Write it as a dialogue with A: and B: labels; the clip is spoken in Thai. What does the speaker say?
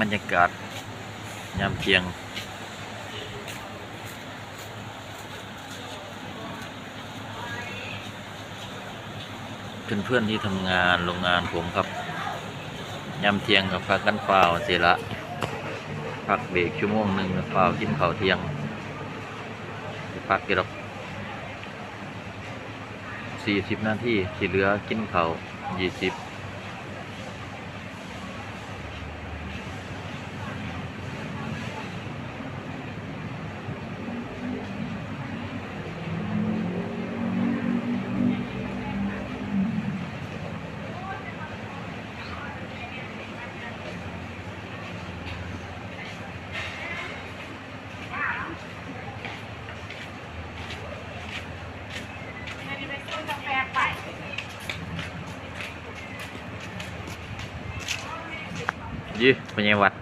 A: บรรยากาศยามเที่ยง เพื่อนๆที่ทำงานโรงงานผมครับยามเที่ยงกับพักกันเปล่าเสียละพักเบรกชั่วโมงหนึ่งเปล่ากินข้าวเที่ยงพักกี่ดอกสี่สิบนาทีที่เหลือกินข้าวยี่สิบ Jih penyewat.